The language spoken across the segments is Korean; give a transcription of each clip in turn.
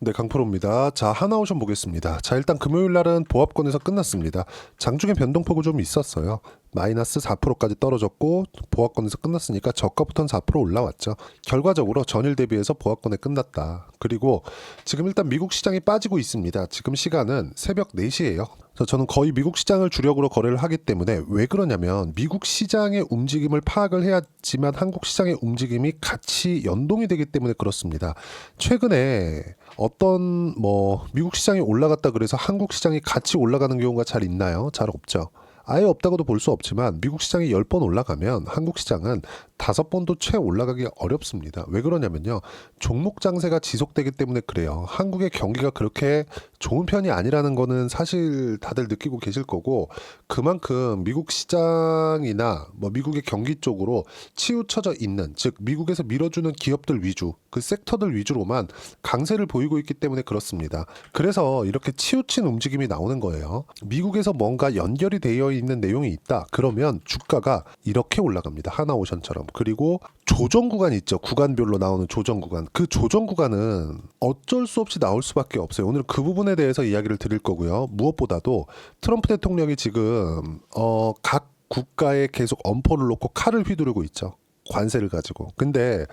네, 강프로입니다. 자, 하나오션 보겠습니다. 자, 일단 금요일 날은 보합권에서 끝났습니다. 장중에 변동폭이 좀 있었어요. 마이너스 4%까지 떨어졌고 보합권에서 끝났으니까 저가부터는 4% 올라왔죠. 결과적으로 전일 대비해서 보합권에 끝났다. 그리고 지금 일단 미국 시장이 빠지고 있습니다. 지금 시간은 새벽 4시예요. 그래서 저는 거의 미국 시장을 주력으로 거래를 하기 때문에 왜 그러냐면 미국 시장의 움직임을 파악을 해야지만 한국 시장의 움직임이 같이 연동이 되기 때문에 그렇습니다. 최근에 어떤 뭐 미국 시장이 올라갔다 그래서 한국 시장이 같이 올라가는 경우가 잘 있나요? 잘 없죠. 아예 없다고도 볼 수 없지만 미국 시장이 10번 올라가면 한국 시장은 다섯 번도 채 올라가기가 어렵습니다. 왜 그러냐면요. 종목 장세가 지속되기 때문에 그래요. 한국의 경기가 그렇게 좋은 편이 아니라는 거는 사실 다들 느끼고 계실 거고 그만큼 미국 시장이나 뭐 미국의 경기 쪽으로 치우쳐져 있는 즉 미국에서 밀어주는 기업들 위주 그 섹터들 위주로만 강세를 보이고 있기 때문에 그렇습니다. 그래서 이렇게 치우친 움직임이 나오는 거예요. 미국에서 뭔가 연결이 되어 있는 내용이 있다. 그러면 주가가 이렇게 올라갑니다. 하나오션처럼. 그리고 조정 구간 있죠. 구간별로 나오는 조정 구간. 그 조정 구간은 어쩔 수 없이 나올 수밖에 없어요. 오늘 그 부분에 대해서 이야기를 드릴 거고요. 무엇보다도 트럼프 대통령이 지금 어, 각 국가에 계속 엄포를 놓고 칼을 휘두르고 있죠. 관세를 가지고. 근데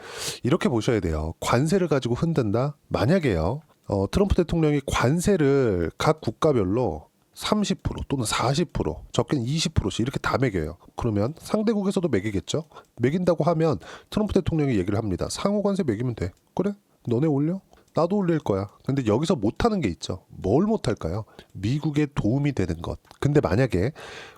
이렇게 보셔야 돼요. 관세를 가지고 흔든다? 만약에요. 어, 트럼프 대통령이 관세를 각 국가별로 30% 또는 40% 적게는 20%씩 이렇게 다 매겨요. 그러면 상대국에서도 매기겠죠. 매긴다고 하면 트럼프 대통령이 얘기를 합니다. 상호 관세 매기면 돼. 그래? 너네 올려? 나도 올릴 거야. 근데 여기서 못하는 게 있죠. 뭘 못할까요? 미국에 도움이 되는 것. 근데 만약에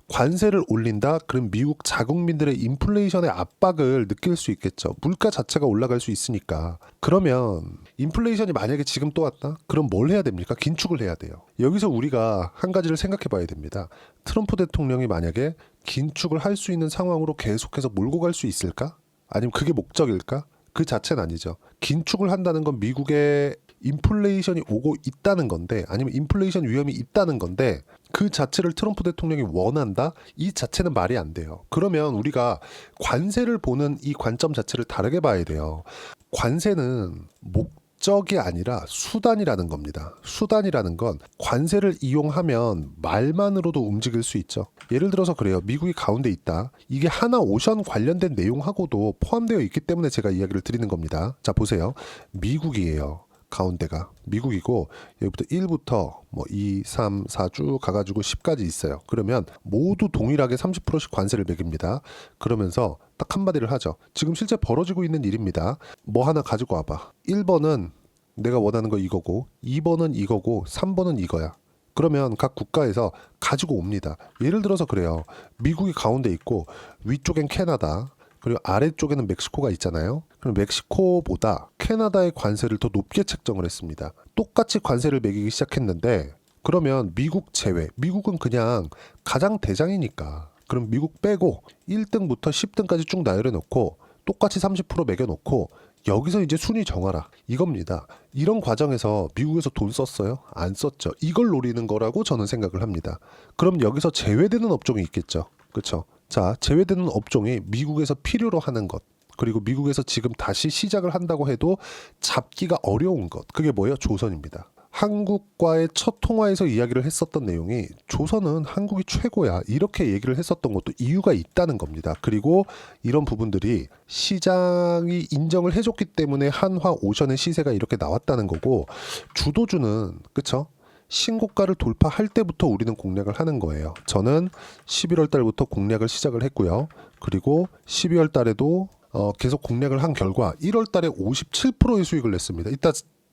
관세를 올린다? 그럼 미국 자국민들의 인플레이션의 압박을 느낄 수 있겠죠. 물가 자체가 올라갈 수 있으니까. 그러면 인플레이션이 만약에 지금 또 왔다? 그럼 뭘 해야 됩니까? 긴축을 해야 돼요. 여기서 우리가 한 가지를 생각해 봐야 됩니다. 트럼프 대통령이 만약에 긴축을 할 수 있는 상황으로 계속해서 몰고 갈 수 있을까? 아니면 그게 목적일까? 그 자체는 아니죠. 긴축을 한다는 건 미국의 인플레이션이 오고 있다는 건데 아니면 인플레이션 위험이 있다는 건데 그 자체를 트럼프 대통령이 원한다? 이 자체는 말이 안 돼요. 그러면 우리가 관세를 보는 이 관점 자체를 다르게 봐야 돼요. 관세는 목 적이 아니라 수단이라는 겁니다. 수단이라는 건 관세를 이용하면 말만으로도 움직일 수 있죠. 예를 들어서 그래요. 미국이 가운데 있다. 이게 하나 오션 관련된 내용하고도 포함되어 있기 때문에 제가 이야기를 드리는 겁니다. 자, 보세요. 미국이에요. 가운데가 미국이고 여기부터 1부터 뭐 2, 3, 4 쭉 가가지고 10까지 있어요. 그러면 모두 동일하게 30%씩 관세를 매깁니다. 그러면서 딱 한마디를 하죠. 지금 실제 벌어지고 있는 일입니다. 뭐 하나 가지고 와봐. 1번은 내가 원하는 거 이거고 2번은 이거고 3번은 이거야. 그러면 각 국가에서 가지고 옵니다. 예를 들어서 그래요. 미국이 가운데 있고 위쪽엔 캐나다, 그리고 아래쪽에는 멕시코가 있잖아요. 그럼 멕시코보다 캐나다의 관세를 더 높게 책정을 했습니다. 똑같이 관세를 매기기 시작했는데 그러면 미국 제외, 미국은 그냥 가장 대장이니까 그럼 미국 빼고 1등부터 10등까지 쭉 나열해 놓고 똑같이 30% 매겨 놓고 여기서 이제 순위 정하라 이겁니다. 이런 과정에서 미국에서 돈 썼어요? 안 썼죠. 이걸 노리는 거라고 저는 생각을 합니다. 그럼 여기서 제외되는 업종이 있겠죠. 그렇죠? 자, 제외되는 업종이 미국에서 필요로 하는 것. 그리고 미국에서 지금 다시 시작을 한다고 해도 잡기가 어려운 것. 그게 뭐예요? 조선입니다. 한국과의 첫 통화에서 이야기를 했었던 내용이 조선은 한국이 최고야. 이렇게 얘기를 했었던 것도 이유가 있다는 겁니다. 그리고 이런 부분들이 시장이 인정을 해줬기 때문에 한화 오션의 시세가 이렇게 나왔다는 거고 주도주는 그쵸? 신고가를 돌파할 때부터 우리는 공략을 하는 거예요. 저는 11월 달부터 공략을 시작을 했고요. 그리고 12월 달에도 어, 계속 공략을 한 결과 1월 달에 57%의 수익을 냈습니다. 이따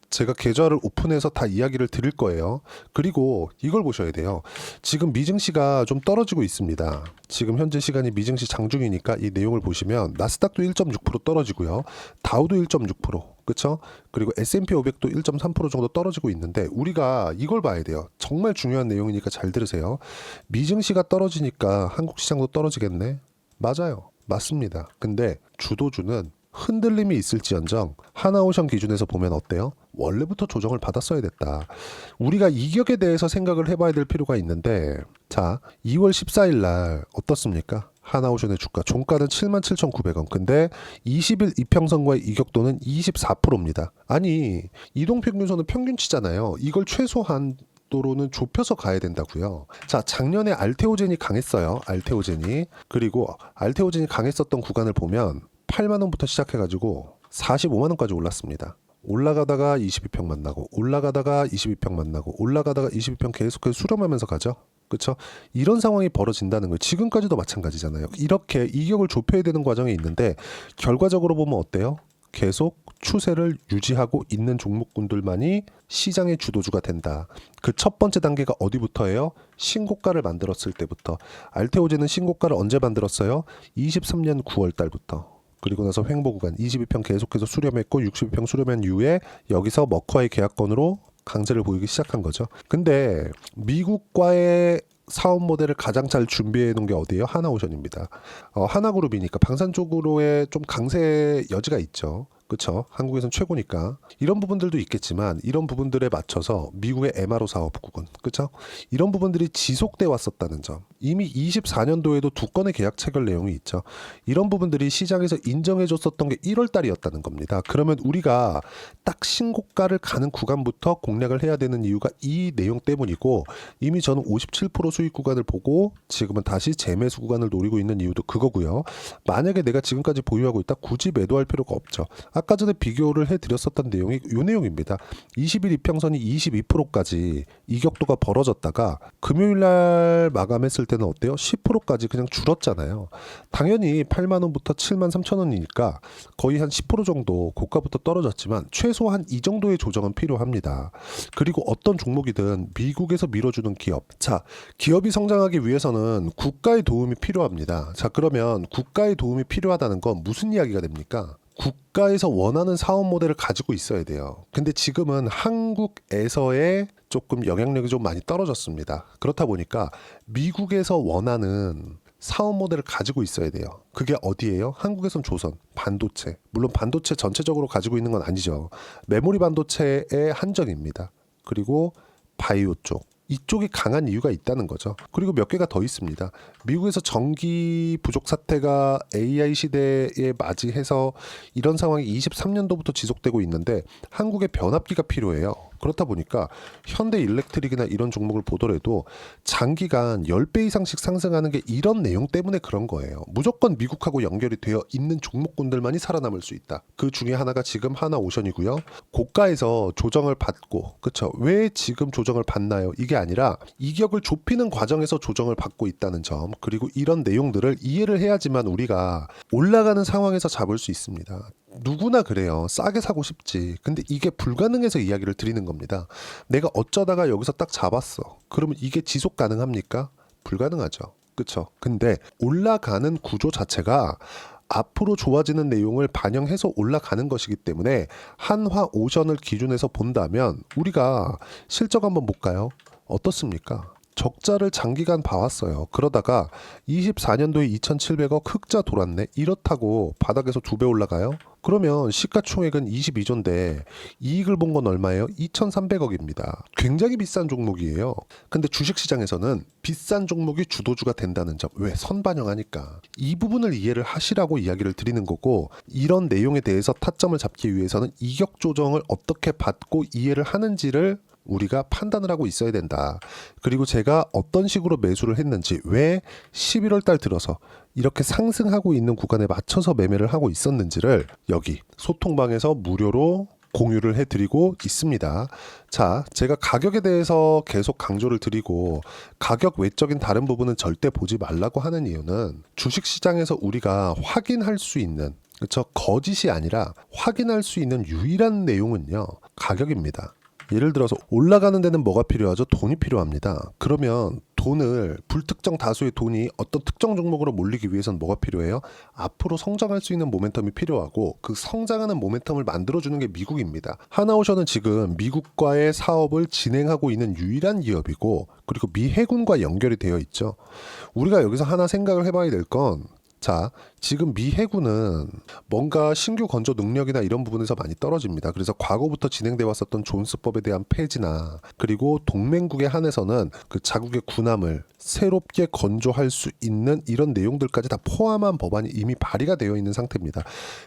제가 계좌를 오픈해서 다 이야기를 드릴 거예요. 그리고 이걸 보셔야 돼요. 지금 미증시가 좀 떨어지고 있습니다. 지금 현재 시간이 미증시 장중이니까 이 내용을 보시면 나스닥도 1.6% 떨어지고요. 다우도 1.6%. 그렇죠? 그리고 S&P 500도 1.3% 정도 떨어지고 있는데 우리가 이걸 봐야 돼요. 정말 중요한 내용이니까 잘 들으세요. 미증시가 떨어지니까 한국 시장도 떨어지겠네. 맞아요. 맞습니다. 근데 주도주는 흔들림이 있을지언정 하나오션 기준에서 보면 어때요? 원래부터 조정을 받았어야 됐다. 우리가 이격에 대해서 생각을 해봐야 될 필요가 있는데 자 2월 14일 날 어떻습니까? 하나오션의 주가 종가는 77,900원. 근데 20일 이평선과의 이격도는 24%입니다. 아니 이동평균선은 평균치잖아요. 이걸 최소한 도로는 좁혀서 가야 된다고요. 자, 작년에 알테오젠이 강했어요. 알테오젠이. 그리고 알테오젠이 강했었던 구간을 보면 8만 원부터 시작해 가지고 45만 원까지 올랐습니다. 올라가다가 22평 만나고 올라가다가 22평 만나고 올라가다가 22평 계속해서 수렴하면서 가죠. 그렇죠? 이런 상황이 벌어진다는 거예요. 지금까지도 마찬가지잖아요. 이렇게 이격을 좁혀야 되는 과정이 있는데 결과적으로 보면 어때요? 계속 추세를 유지하고 있는 종목군들만이 시장의 주도주가 된다. 그 첫 번째 단계가 어디부터예요? 신고가를 만들었을 때부터. 알테오제는 신고가를 언제 만들었어요? 23년 9월 달부터. 그리고 나서 횡보 구간 22평 계속해서 수렴했고 62평 수렴한 이후에 여기서 머커의 계약권으로 강세를 보이기 시작한 거죠. 근데 미국과의 사업 모델을 가장 잘 준비해 놓은 게 어디예요? 하나오션입니다. 어, 하나그룹이니까 방산 쪽으로의 좀 강세 여지가 있죠. 그렇죠. 한국에선 최고니까 이런 부분들도 있겠지만 이런 부분들에 맞춰서 미국의 MRO 사업국은 그렇죠. 이런 부분들이 지속돼 왔었다는 점. 이미 24년도에도 두 건의 계약 체결 내용이 있죠. 이런 부분들이 시장에서 인정해 줬었던 게 1월 달이었다는 겁니다. 그러면 우리가 딱 신고가를 가는 구간부터 공략을 해야 되는 이유가 이 내용 때문이고 이미 저는 57% 수익 구간을 보고 지금은 다시 재매수 구간을 노리고 있는 이유도 그거고요. 만약에 내가 지금까지 보유하고 있다 굳이 매도할 필요가 없죠. 아까 전에 비교를 해드렸었던 내용이 이 내용입니다. 20일 이평선이 22%까지 이격도가 벌어졌다가 금요일 날 마감했을 때는 어때요? 10%까지 그냥 줄었잖아요. 당연히 8만 원부터 7만 3천 원이니까 거의 한 10% 정도 고가부터 떨어졌지만 최소한 이 정도의 조정은 필요합니다. 그리고 어떤 종목이든 미국에서 밀어주는 기업. 자, 기업이 성장하기 위해서는 국가의 도움이 필요합니다. 자, 그러면 국가의 도움이 필요하다는 건 무슨 이야기가 됩니까? 국가에서 원하는 사업 모델을 가지고 있어야 돼요. 근데 지금은 한국에서의 조금 영향력이 좀 많이 떨어졌습니다. 그렇다 보니까 미국에서 원하는 사업 모델을 가지고 있어야 돼요. 그게 어디예요? 한국에선 조선, 반도체. 물론 반도체 전체적으로 가지고 있는 건 아니죠. 메모리 반도체의 한정입니다. 그리고 바이오 쪽. 이쪽이 강한 이유가 있다는 거죠. 그리고 몇 개가 더 있습니다. 미국에서 전기 부족 사태가 AI 시대에 맞이해서 이런 상황이 23년도부터 지속되고 있는데 한국에 변압기가 필요해요. 그렇다 보니까 현대 일렉트릭이나 이런 종목을 보더라도 장기간 10배 이상씩 상승하는 게 이런 내용 때문에 그런 거예요. 무조건 미국하고 연결이 되어 있는 종목군들만이 살아남을 수 있다. 그 중에 하나가 지금 하나 오션이고요. 고가에서 조정을 받고 그렇죠. 왜 지금 조정을 받나요? 이게 아니라 이격을 좁히는 과정에서 조정을 받고 있다는 점 그리고 이런 내용들을 이해를 해야지만 우리가 올라가는 상황에서 잡을 수 있습니다. 누구나 그래요. 싸게 사고 싶지. 근데 이게 불가능해서 이야기를 드리는 겁니다. 내가 어쩌다가 여기서 딱 잡았어. 그러면 이게 지속 가능합니까? 불가능하죠. 그쵸? 근데 올라가는 구조 자체가 앞으로 좋아지는 내용을 반영해서 올라가는 것이기 때문에 한화 오션을 기준해서 본다면 우리가 실적 한번 볼까요? 어떻습니까? 적자를 장기간 봐왔어요. 그러다가 24년도에 2,700억 흑자 돌았네. 이렇다고 바닥에서 두 배 올라가요? 그러면 시가총액은 22조인데 이익을 본 건 얼마예요? 2,300억입니다. 굉장히 비싼 종목이에요. 근데 주식시장에서는 비싼 종목이 주도주가 된다는 점. 왜? 선반영하니까. 이 부분을 이해를 하시라고 이야기를 드리는 거고 이런 내용에 대해서 타점을 잡기 위해서는 이격 조정을 어떻게 받고 이해를 하는지를 우리가 판단을 하고 있어야 된다. 그리고 제가 어떤 식으로 매수를 했는지, 왜 11월 달 들어서 이렇게 상승하고 있는 구간에 맞춰서 매매를 하고 있었는지를 여기 소통방에서 무료로 공유를 해드리고 있습니다. 자, 제가 가격에 대해서 계속 강조를 드리고 가격 외적인 다른 부분은 절대 보지 말라고 하는 이유는 주식 시장에서 우리가 확인할 수 있는 그렇죠 거짓이 아니라 확인할 수 있는 유일한 내용은요 가격입니다. 예를 들어서 올라가는 데는 뭐가 필요하죠? 돈이 필요합니다. 그러면 돈을 불특정 다수의 돈이 어떤 특정 종목으로 몰리기 위해서는 뭐가 필요해요? 앞으로 성장할 수 있는 모멘텀이 필요하고 그 성장하는 모멘텀을 만들어주는 게 미국입니다. 하나오션은 지금 미국과의 사업을 진행하고 있는 유일한 기업이고 그리고 미 해군과 연결이 되어 있죠. 우리가 여기서 하나 생각을 해봐야 될 건 자, 지금 미 해군은 뭔가 신규 건조 능력이나 이런 부분에서 많이 떨어집니다. 그래서 과거부터 진행돼 왔었던 존스법에 대한 폐지나 그리고 동맹국에 한해서는 그 자국의 군함을 새롭게 건조할 수 있는 이런 내용들까지 다 포함한 법안이 이미 발의가 되어 있는 상태입니다.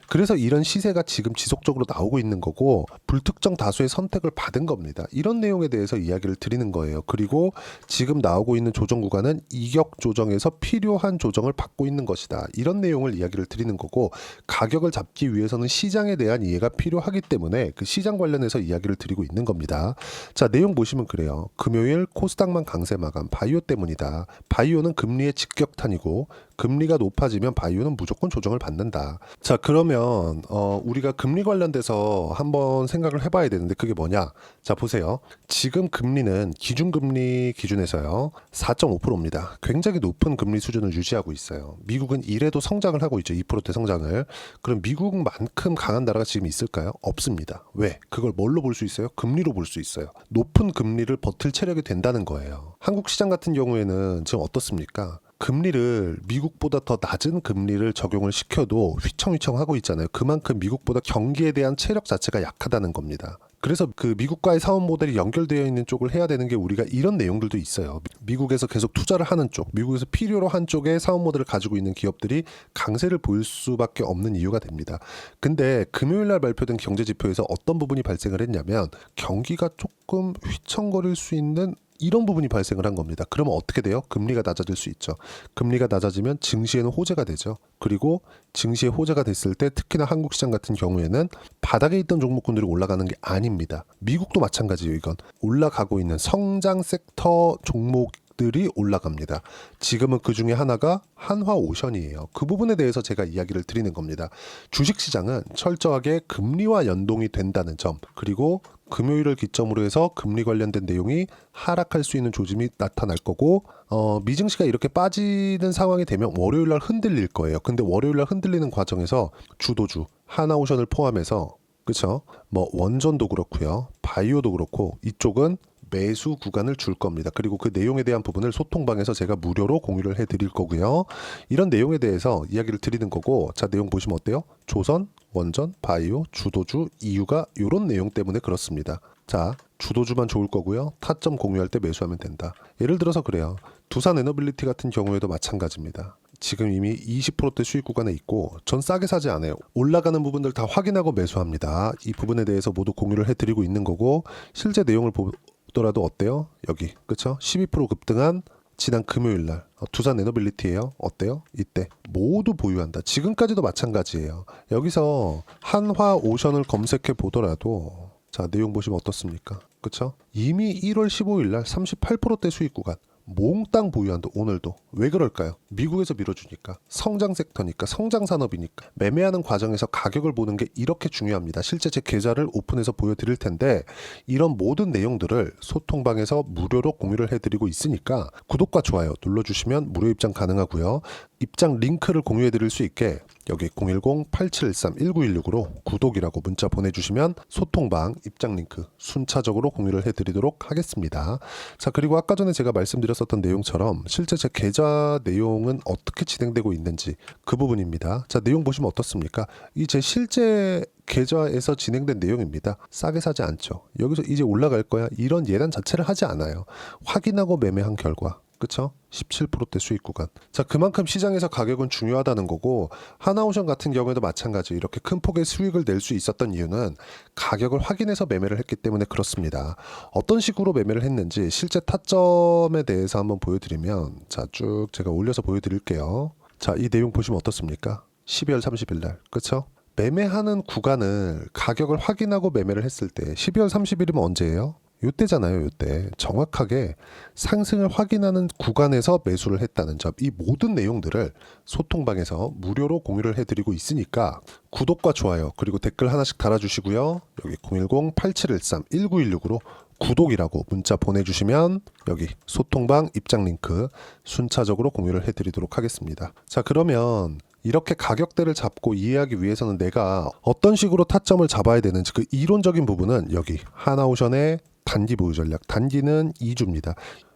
그래서 이런 시세가 지금 지속적으로 나오고 있는 거고 불특정 다수의 선택을 받은 겁니다. 이런 내용에 대해서 이야기를 드리는 거예요. 그리고 지금 나오고 있는 조정 구간은 이격 조정에서 필요한 조정을 받고 있는 것이다. 이런 내용을 이야기를 드리는 거고 가격을 잡기 위해서는 시장에 대한 이해가 필요하기 때문에 그 시장 관련해서 이야기를 드리고 있는 겁니다. 자, 내용 보시면 그래요. 금요일 코스닥만 강세 마감 바이오 때문이다. 바이오는 금리의 직격탄이고 금리가 높아지면 바이오는 무조건 조정을 받는다. 자, 그러면 어, 우리가 금리 관련돼서 한번 생각을 해봐야 되는데 그게 뭐냐? 자, 보세요. 지금 금리는 기준금리 기준에서요 4.5%입니다. 굉장히 높은 금리 수준을 유지하고 있어요. 미국은 이래도 성장을 하고 있죠. 2%대 성장을. 그럼 미국만큼 강한 나라가 지금 있을까요? 없습니다. 왜? 그걸 뭘로 볼 수 있어요? 금리로 볼 수 있어요. 높은 금리를 버틸 체력이 된다는 거예요. 한국 시장 같은 경우에는 지금 어떻습니까? 금리를 미국보다 더 낮은 금리를 적용을 시켜도 휘청휘청 하고 있잖아요. 그만큼 미국보다 경기에 대한 체력 자체가 약하다는 겁니다. 그래서 그 미국과의 사업 모델이 연결되어 있는 쪽을 해야 되는 게 우리가 이런 내용들도 있어요. 미국에서 계속 투자를 하는 쪽, 미국에서 필요로 한 쪽의 사업 모델을 가지고 있는 기업들이 강세를 보일 수밖에 없는 이유가 됩니다. 근데 금요일 날 발표된 경제 지표에서 어떤 부분이 발생을 했냐면 경기가 조금 휘청거릴 수 있는 이런 부분이 발생을 한 겁니다. 그러면 어떻게 돼요? 금리가 낮아질 수 있죠. 금리가 낮아지면 증시에는 호재가 되죠. 그리고 증시에 호재가 됐을 때 특히나 한국 시장 같은 경우에는 바닥에 있던 종목군들이 올라가는 게 아닙니다. 미국도 마찬가지예요. 이건 올라가고 있는 성장 섹터 종목 들이 올라갑니다. 지금은 그 중에 하나가 한화 오션이에요. 그 부분에 대해서 제가 이야기를 드리는 겁니다. 주식 시장은 철저하게 금리와 연동이 된다는 점, 그리고 금요일을 기점으로 해서 금리 관련된 내용이 하락할 수 있는 조짐이 나타날 거고 어, 미증시가 이렇게 빠지는 상황이 되면 월요일 날 흔들릴 거예요. 근데 월요일 날 흔들리는 과정에서 주도주 하나오션을 포함해서 그렇죠? 뭐 원전도 그렇고요. 바이오도 그렇고 이쪽은 매수 구간을 줄 겁니다. 그리고 그 내용에 대한 부분을 소통방에서 제가 무료로 공유를 해 드릴 거고요. 이런 내용에 대해서 이야기를 드리는 거고 자, 내용 보시면 어때요? 조선, 원전, 바이오, 주도주, 이유가 이런 내용 때문에 그렇습니다. 자, 주도주만 좋을 거고요. 타점 공유할 때 매수하면 된다. 예를 들어서 그래요. 두산 에너빌리티 같은 경우에도 마찬가지입니다. 지금 이미 20%대 수익 구간에 있고 전 싸게 사지 않아요. 올라가는 부분들 다 확인하고 매수합니다. 이 부분에 대해서 모두 공유를 해드리고 있는 거고 실제 내용을 보더라도 어때요? 여기 그쵸? 12% 급등한 지난 금요일 날 어, 두산 에너빌리티예요. 어때요? 이때 모두 보유한다. 지금까지도 마찬가지예요. 여기서 한화 오션을 검색해 보더라도 자 내용 보시면 어떻습니까? 그쵸? 이미 1월 15일 날 38%대 수익 구간 몽땅 보유한다 오늘도 왜 그럴까요? 미국에서 밀어주니까 성장 섹터니까 성장 산업이니까 매매하는 과정에서 가격을 보는 게 이렇게 중요합니다. 실제 제 계좌를 오픈해서 보여드릴 텐데 이런 모든 내용들을 소통방에서 무료로 공유를 해드리고 있으니까 구독과 좋아요 눌러주시면 무료 입장 가능하고요. 입장 링크를 공유해드릴 수 있게 여기 010-8713-1916으로 구독이라고 문자 보내주시면 소통방 입장 링크 순차적으로 공유를 해드리도록 하겠습니다. 자 그리고 아까 전에 제가 말씀드렸었던 내용처럼 실제 제 계좌 내용은 어떻게 진행되고 있는지 그 부분입니다. 자 내용 보시면 어떻습니까? 이 제 실제 계좌에서 진행된 내용입니다. 싸게 사지 않죠. 여기서 이제 올라갈 거야 이런 예단 자체를 하지 않아요. 확인하고 매매한 결과 그쵸? 17%대 수익 구간. 자, 그만큼 시장에서 가격은 중요하다는 거고, 하나오션 같은 경우에도 마찬가지 이렇게 큰 폭의 수익을 낼 수 있었던 이유는 가격을 확인해서 매매를 했기 때문에 그렇습니다. 어떤 식으로 매매를 했는지 실제 타점에 대해서 한번 보여드리면, 자, 쭉 제가 올려서 보여드릴게요. 자, 이 내용 보시면 어떻습니까? 12월 30일 날. 그쵸? 매매하는 구간을 가격을 확인하고 매매를 했을 때 12월 30일이면 언제예요? 요때잖아요, 요때. 정확하게 상승을 확인하는 구간에서 매수를 했다는 점. 이 모든 내용들을 소통방에서 무료로 공유를 해드리고 있으니까 구독과 좋아요, 그리고 댓글 하나씩 달아주시고요. 여기 010-8713-1916으로 구독이라고 문자 보내주시면 여기 소통방 입장 링크 순차적으로 공유를 해드리도록 하겠습니다. 자, 그러면 이렇게 가격대를 잡고 이해하기 위해서는 내가 어떤 식으로 타점을 잡아야 되는지 그 이론적인 부분은 여기 하나오션의 단기 보유 전략. 단기는 2주입니다.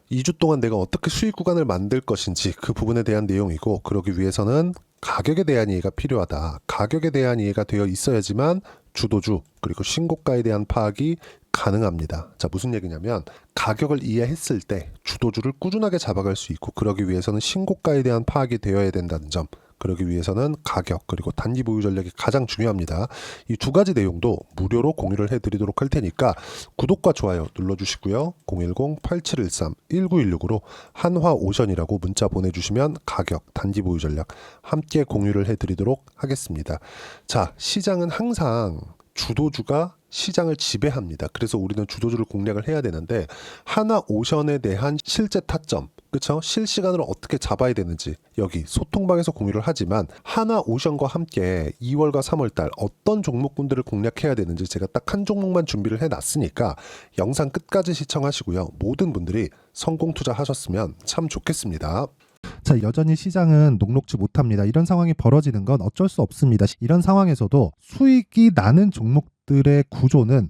2주 동안 내가 어떻게 수익 구간을 만들 것인지 그 부분에 대한 내용이고 그러기 위해서는 가격에 대한 이해가 필요하다. 가격에 대한 이해가 되어 있어야지만 주도주 그리고 신고가에 대한 파악이 가능합니다. 자, 무슨 얘기냐면 가격을 이해했을 때 주도주를 꾸준하게 잡아갈 수 있고 그러기 위해서는 신고가에 대한 파악이 되어야 된다는 점. 그러기 위해서는 가격 그리고 단기 보유 전략이 가장 중요합니다. 이 두 가지 내용도 무료로 공유를 해드리도록 할 테니까 구독과 좋아요 눌러주시고요. 010-8713-1916으로 한화오션이라고 문자 보내주시면 가격, 단기 보유 전략 함께 공유를 해드리도록 하겠습니다. 자, 시장은 항상 주도주가 시장을 지배합니다. 그래서 우리는 주도주를 공략을 해야 되는데 하나 오션에 대한 실제 타점, 그렇죠? 실시간으로 어떻게 잡아야 되는지 여기 소통방에서 공유를 하지만 하나 오션과 함께 2월과 3월달 어떤 종목군들을 공략해야 되는지 제가 딱 한 종목만 준비를 해놨으니까 영상 끝까지 시청하시고요. 모든 분들이 성공 투자하셨으면 참 좋겠습니다. 자, 여전히 시장은 녹록지 못합니다. 이런 상황이 벌어지는 건 어쩔 수 없습니다. 이런 상황에서도 수익이 나는 종목들의 구조는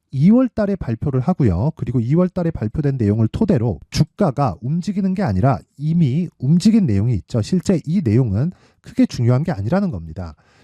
2월 달에 발표를 하고요. 그리고 2월 달에 발표된 내용을 토대로 주가가 움직이는 게 아니라 이미 움직인 내용이 있죠. 실제 이 내용은 크게 중요한 게 아니라는 겁니다.